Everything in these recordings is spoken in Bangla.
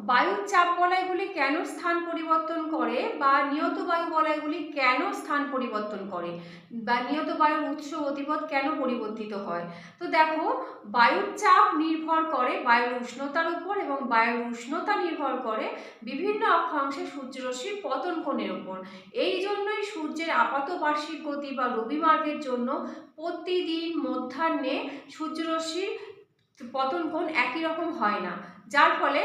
বায়ুর চাপ বলয়গুলি কেন স্থান পরিবর্তন করে বা নিয়ত বায়ু বলয়গুলি কেন স্থান পরিবর্তন করে? বা নিয়ত বায়ুর উৎস অতিপথ কেন পরিবর্তিত হয়? তো দেখো, বায়ুর চাপ নির্ভর করে বায়ুর উষ্ণতার উপর এবং বায়ুর উষ্ণতা নির্ভর করে বিভিন্ন অক্ষাংশে সূর্যরশ্মির পতন কোণের উপর। এই জন্যই সূর্যের আপাত বার্ষিক গতি বা রবিমার্গের জন্য প্রতিদিন মধ্যাহ্নে সূর্যরশ্মির পতন কোণ একই রকম হয় না। যার ফলে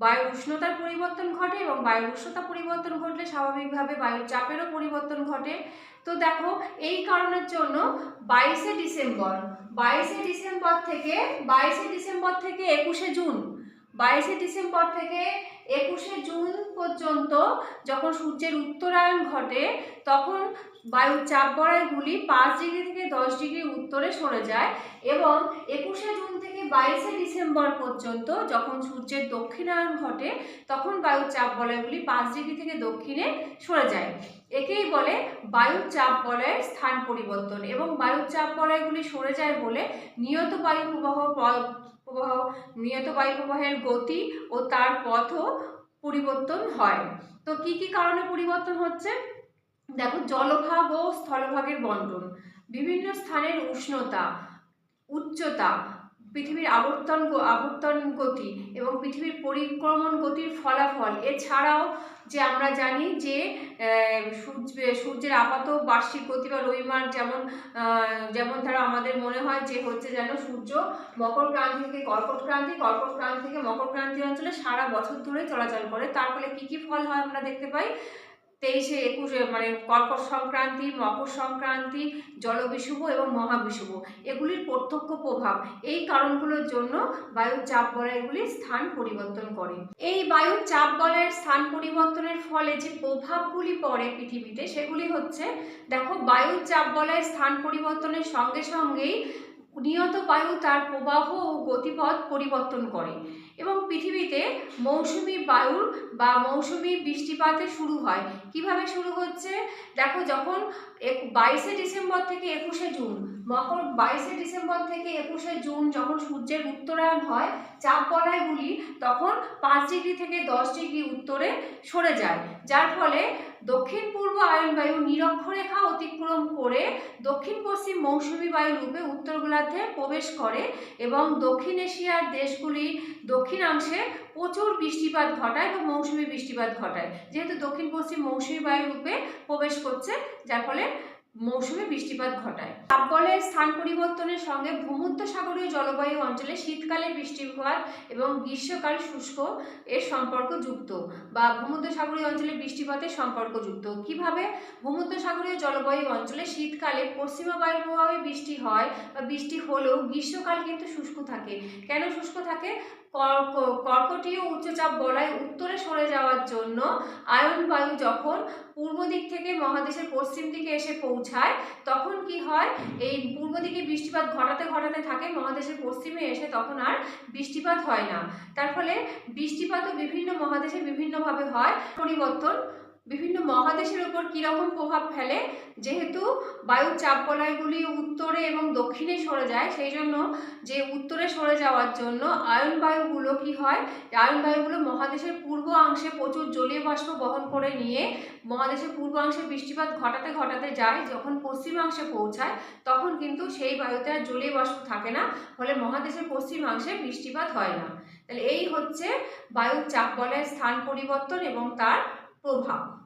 বায়ুর উষ্ণতার পরিবর্তন ঘটে এবং বায়ুর উষ্ণতা পরিবর্তন ঘটলে স্বাভাবিকভাবে বায়ুর চাপেরও পরিবর্তন ঘটে। তো দেখো, এই কারণের জন্য বাইশে ডিসেম্বর বাইশে ডিসেম্বর থেকে, বাইশে ডিসেম্বর থেকে একুশে জুন বাইশে ডিসেম্বর থেকে একুশে জুন পর্যন্ত যখন সূর্যের উত্তরায়ণ ঘটে, তখন বায়ুর চাপ বলয়গুলি পাঁচ ডিগ্রি থেকে দশ ডিগ্রি উত্তরে সরে যায় এবং একুশে জুন থেকে বাইশে ডিসেম্বর পর্যন্ত যখন সূর্যের দক্ষিণায়ন ঘটে, তখন বায়ুর চাপ বলয়গুলি পাঁচ ডিগ্রি থেকে দক্ষিণে সরে যায়। একেই বলে বায়ুর চাপ বলয়ের স্থান পরিবর্তন এবং বায়ুর চাপ বলয়গুলি সরে যায় বলে নিয়ত বায়ু প্রবাহ প্রবাহ নিয়ত বায়ু প্রবাহের গতি ও তার পথও পরিবর্তন হয়। তো কি কি কারণে পরিবর্তন হচ্ছে? দেখো, জলভাগ ও স্থলভাগের বন্টন। বিভিন্ন স্থানের উষ্ণতা, উচ্চতা পৃথিবীর আবর্তন আবর্তন গতি এবং পৃথিবীর পরিক্রমণ গতির ফলাফল। এছাড়াও যে আমরা জানি যে সূর্য সূর্যের আপাত বার্ষিক গতি বা রবিমার্গ যেমন যেমন ধরো আমাদের মনে হয় যে হচ্ছে যেন সূর্য মকর ক্রান্তি থেকে কর্কট ক্রান্তি, কর্কট থেকে মকর ক্রান্তি অঞ্চলে সারা বছর ধরে চলাচল করে। তার ফলে কী কী ফল হয় আমরা দেখতে পাই? তেইশে একুশে মানে কর্কট সংক্রান্তি, মকর সংক্রান্তি জলবিষুব এবং মহাবিষুব এগুলির প্রত্যক্ষ প্রভাব। এই কারণগুলোর জন্য বায়ুর চাপ বলয়গুলির স্থান পরিবর্তন করে। এই বায়ুর চাপ বলয়ের স্থান পরিবর্তনের ফলে যে প্রভাবগুলি পড়ে পৃথিবীতে, সেগুলি হচ্ছে, দেখো, বায়ুর চাপ বলয়ের স্থান পরিবর্তনের সঙ্গে সঙ্গেই নিয়ত বায়ু তার প্রবাহ ও গতিপথ পরিবর্তন করে এবং পৃথিবীতে মৌসুমি বায়ুর বা মৌসুমি বৃষ্টিপাতে শুরু হয়। কীভাবে শুরু হচ্ছে? দেখো, যখন বাইশে ডিসেম্বর থেকে একুশে জুন, মকর বাইশে ডিসেম্বর থেকে একুশে জুন যখন সূর্যের উত্তরায়ণ হয় চাপ বলয়গুলি তখন পাঁচ ডিগ্রি থেকে দশ ডিগ্রি উত্তরে সরে যায়। যার ফলে দক্ষিণ পূর্ব আয়ন বায়ু নিরক্ষরেখা অতিক্রম করে দক্ষিণ পশ্চিম মৌসুমী বায়ু রূপে উত্তর গোলার্ধে প্রবেশ করে এবং দক্ষিণ এশিয়ার দেশগুলির দক্ষিণাংশে প্রচুর বৃষ্টিপাত ঘটায় বা মৌসুমী বৃষ্টিপাত ঘটায়। যেহেতু দক্ষিণ পশ্চিম মৌসুমী বায়ু রূপে প্রবেশ করছে, যার ফলে মৌসুমী বৃষ্টিপাত ঘটায়। তাপবলয়ের স্থান পরিবর্তনের সঙ্গে ভূমধ্য সাগরীয় জলবায়ু অঞ্চলে শীতকালে বৃষ্টিপাত এবং গ্রীষ্মকাল শুষ্ক এর সম্পর্ক যুক্ত বা ভূমধ্য সাগরীয় অঞ্চলে বৃষ্টিপাতের সম্পর্ক যুক্ত। কীভাবে? ভূমধ্য সাগরীয় জলবায়ু অঞ্চলে শীতকালে পশ্চিমা বায়ুর প্রভাবে বৃষ্টি হয় বা বৃষ্টি হলেও গ্রীষ্মকাল কিন্তু শুষ্ক থাকে। কেন শুষ্ক থাকে? কর্ক- কর্কটীয় উচ্চচাপ বলয় উত্তরে সরে যাওয়ার জন্য আয়ন বায়ু যখন পূর্ব দিক থেকে মহাদেশের পশ্চিম দিকে এসে পৌঁছায়, তখন কি হয়? এই পূর্ব দিকে বৃষ্টিপাত ঘটাতে ঘটাতে থাকে, মহাদেশের পশ্চিমে এসে তখন আর বৃষ্টিপাত হয় না। তার ফলে বৃষ্টিপাতও বিভিন্ন মহাদেশে বিভিন্নভাবে হয়। পরিবর্তন বিভিন্ন মহাদেশের উপর কীরকম প্রভাব ফেলে, যেহেতু বায়ুর চাপ বলয়গুলি উত্তরে এবং দক্ষিণে সরে যায়, সেই জন্য যে উত্তরে সরে যাওয়ার জন্য আয়ন বায়ুগুলো কি হয়? আয়ন বায়ুগুলো মহাদেশের পূর্ব অংশে প্রচুর জলীয় বাষ্প বহন করে নিয়ে মহাদেশের পূর্বাংশে বৃষ্টিপাত ঘটাতে ঘটাতে যায়, যখন পশ্চিমাংশে পৌঁছায়, তখন কিন্তু সেই বায়ুতে আর জলীয় বাষ্প থাকে না, ফলে মহাদেশের পশ্চিমাংশে বৃষ্টিপাত হয় না। তাহলে এই হচ্ছে বায়ুর চাপ বলয়ের স্থান পরিবর্তন এবং তার প্রভাব